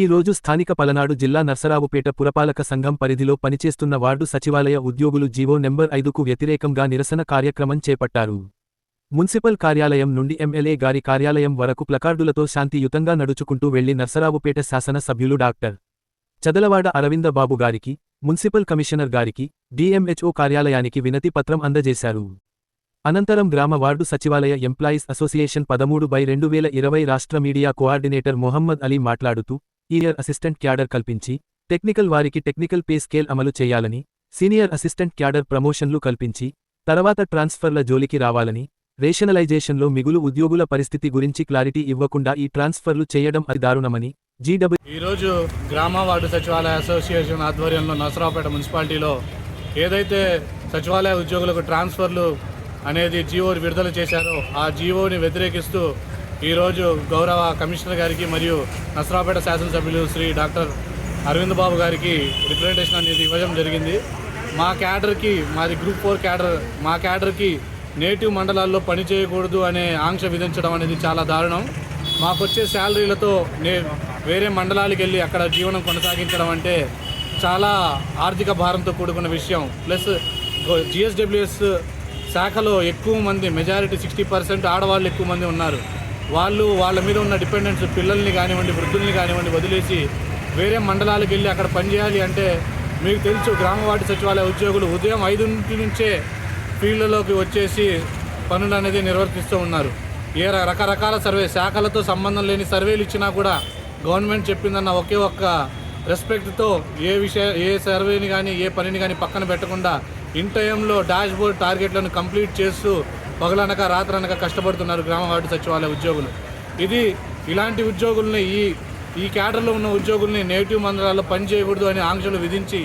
ఈ రోజు స్థానిక పలనాడు జిల్లా నర్సరావుపేట పురపాలక సంఘం పరిధిలో పనిచేస్తున్న వార్డు సచివాలయ ఉద్యోగులు జీవో నెంబర్ ఐదుకు వ్యతిరేకంగా నిరసన కార్యక్రమం చేపట్టారు. మున్సిపల్ కార్యాలయం నుండి ఎమ్మెల్యే గారి కార్యాలయం వరకు ప్లకార్డులతో శాంతియుతంగా నడుచుకుంటూ వెళ్ళి నర్సరావుపేట శాసన సభ్యులు డాక్టర్. చదలవాడ అరవింద బాబు గారికి మున్సిపల్ కమిషనర్ గారికి డిఎంహెచ్ఓ కార్యాలయానికి వినతి పత్రం అందజేశారు. అనంతరం గ్రామ వార్డు సచివాలయ ఎంప్లాయీస్ అసోసియేషన్ పదమూడు బై రెండు వేల ఇరవై రాష్ట్ర మీడియా కోఆర్డినేటర్ మొహమ్మద్ అలీ మాట్లాడుతూ ఈయర్ అసిస్టెంట్ క్యాడర్ కల్పించి టెక్నికల్ వారికి టెక్నికల్ పే స్కేల్ అమలు చేయాలని సీనియర్ అసిస్టెంట్ క్యాడర్ ప్రమోషన్లు కల్పించి తర్వాత ట్రాన్స్ఫర్ల జోలికి రావాలని రేషనలైజేషన్లో మిగులు ఉద్యోగుల పరిస్థితి గురించి క్లారిటీ ఇవ్వకుండా ఈ ట్రాన్స్ఫర్లు చేయడం అది దారుణమని జీడబ్ల్యూ ఈరోజు గ్రామ వార్డు సచివాలయ అసోసియేషన్ ఆధ్వర్యంలో నసరావుపేట మున్సిపాలిటీలో ఏదైతే సచివాలయ ఉద్యోగులకు ట్రాన్స్ఫర్లు అనేది జీవోని విడుదల చేశారో ఆ జీవోని వ్యతిరేకిస్తూ ఈరోజు గౌరవ కమిషనర్ గారికి మరియు నసరాపేట శాసనసభ్యులు శ్రీ డాక్టర్ అరవింద్ బాబు గారికి రిప్రజెంటేషన్ అనేది ఇవ్వడం జరిగింది. మా క్యాడర్కి మాది గ్రూప్ ఫోర్ క్యాడర్ మా క్యాడర్కి నేటివ్ మండలాల్లో పని చేయకూడదు అనే ఆంక్ష విధించడం అనేది చాలా దారుణం. మాకు వచ్చే శాలరీలతో నే వేరే మండలాలకు వెళ్ళి అక్కడ జీవనం కొనసాగించడం అంటే చాలా ఆర్థిక భారంతో కూడుకున్న విషయం. ప్లస్ జిఎస్డబ్ల్యూఎస్ శాఖలో ఎక్కువ మంది మెజారిటీ సిక్స్టీ పర్సెంట్ ఆడవాళ్ళు ఎక్కువ మంది ఉన్నారు. వాళ్ళు వాళ్ళ మీద ఉన్న డిపెండెంట్స్ పిల్లల్ని కానివ్వండి వృద్ధుల్ని కానివ్వండి వదిలేసి వేరే మండలాలకు వెళ్ళి అక్కడ పనిచేయాలి అంటే మీకు తెలుసు గ్రామ వార్డు సచివాలయ ఉద్యోగులు ఉదయం ఐదుంటి నుంచే ఫీల్డ్లోకి వచ్చేసి పనులు అనేది నిర్వర్తిస్తూ ఉన్నారు. ఏ రకరకాల సర్వే శాఖలతో సంబంధం లేని సర్వేలు ఇచ్చినా కూడా గవర్నమెంట్ చెప్పిందన్న ఒకే ఒక్క రెస్పెక్ట్తో ఏ విషయ ఏ సర్వేని కానీ ఏ పనిని కానీ పక్కన పెట్టకుండా ఇన్ టైంలో డాష్ బోర్డ్ టార్గెట్లను కంప్లీట్ చేస్తూ పగలనక రాత్రనక కష్టపడుతున్నారు గ్రామ వార్డు సచివాలయ ఉద్యోగులు. ఇది ఇలాంటి ఉద్యోగుల్ని ఈ ఈ క్యాడర్లో ఉన్న ఉద్యోగుల్ని నేటివ్ మండలాల్లో పని చేయకూడదు అని ఆంక్షలు విధించి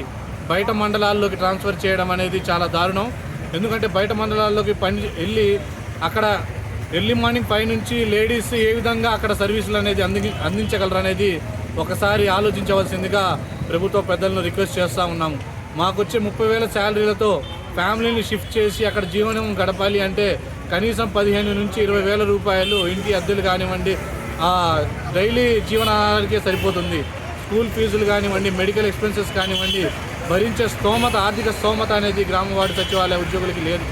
బయట మండలాల్లోకి ట్రాన్స్ఫర్ చేయడం అనేది చాలా దారుణం. ఎందుకంటే బయట మండలాల్లోకి పని వెళ్ళి అక్కడ ఎర్లీ మార్నింగ్ పైనుంచి నుంచి లేడీస్ ఏ విధంగా అక్కడ సర్వీసులు అనేది అంది అందించగలరు అనేది ఒకసారి ఆలోచించవలసిందిగా ప్రభుత్వ పెద్దలను రిక్వెస్ట్ చేస్తూ ఉన్నాము. మాకు వచ్చే ముప్పై వేల శాలరీలతో ఫ్యామిలీని షిఫ్ట్ చేసి అక్కడ జీవనం గడపాలి అంటే కనీసం పదిహేను నుంచి ఇరవై వేల రూపాయలు ఇంటి అద్దెలు కానివ్వండి డైలీ జీవనానికే సరిపోతుంది. స్కూల్ ఫీజులు కానివ్వండి మెడికల్ ఎక్స్పెన్సెస్ కానివ్వండి భరించే స్తోమత ఆర్థిక స్తోమత అనేది గ్రామవాడి సచివాలయ ఉద్యోగులకి లేదు.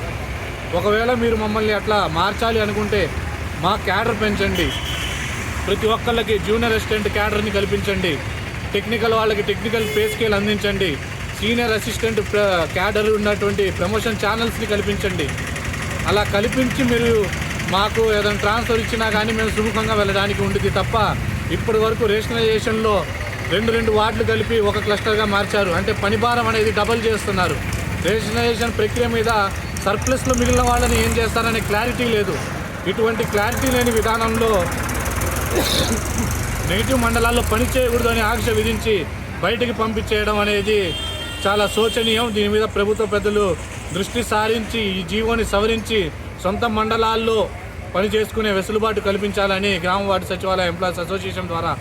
ఒకవేళ మీరు మమ్మల్ని అట్లా మార్చాలి అనుకుంటే మా క్యాడర్ పెంచండి. ప్రతి ఒక్కళ్ళకి జూనియర్ అసిస్టెంట్ క్యాడర్ని కల్పించండి. టెక్నికల్ వాళ్ళకి టెక్నికల్ పే స్కేల్ అందించండి. సీనియర్ అసిస్టెంట్ క్యాడర్ ఉన్నటువంటి ప్రమోషన్ ఛానల్స్ని కల్పించండి. అలా కల్పించి మీరు మాకు ఏదైనా ట్రాన్స్ఫర్ ఇచ్చినా కానీ మేము సుముఖంగా వెళ్ళడానికి ఉంటుంది తప్ప ఇప్పటి వరకు రేషనలైజేషన్లో రెండు రెండు వార్డులు కలిపి ఒక క్లస్టర్గా మార్చారు. అంటే పని భారం అనేది డబల్ చేస్తున్నారు. రేషనలైజేషన్ ప్రక్రియ మీద సర్ప్లస్లో మిగిలిన వాళ్ళని ఏం చేస్తారనే క్లారిటీ లేదు. ఇటువంటి క్లారిటీ లేని విధానంలో నెగిటివ్ మండలాల్లో పని చేయకూడదు అని ఆంక్ష విధించి బయటికి పంపించేయడం అనేది చాలా శోచనీయం. దీని మీద ప్రభుత్వ పెద్దలు దృష్టి సారించి ఈ జీవోని సవరించి సొంత మండలాల్లో పని చేసుకునే వెసులుబాటు కల్పించాలని గ్రామ వార్డు సచివాలయ ఎంప్లాయీస్ అసోసియేషన్ ద్వారా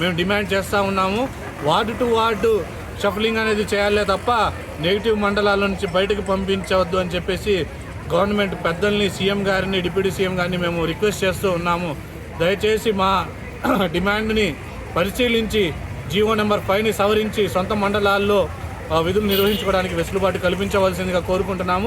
మేము డిమాండ్ చేస్తూ ఉన్నాము. వార్డు టు వార్డు షఫలింగ్ అనేది చేయాలే తప్ప నెగిటివ్ మండలాల నుంచి బయటకు పంపించవద్దు అని చెప్పేసి గవర్నమెంట్ పెద్దల్ని సీఎం గారిని డిప్యూటీ సీఎం గారిని మేము రిక్వెస్ట్ చేస్తూ ఉన్నాము. దయచేసి మా డిమాండ్ని పరిశీలించి జీవో నెంబర్ ఫైవ్ని సవరించి సొంత మండలాల్లో విధులు నిర్వహించుకోవడానికి వెసులుబాటు కల్పించవలసిందిగా కోరుకుంటున్నాము.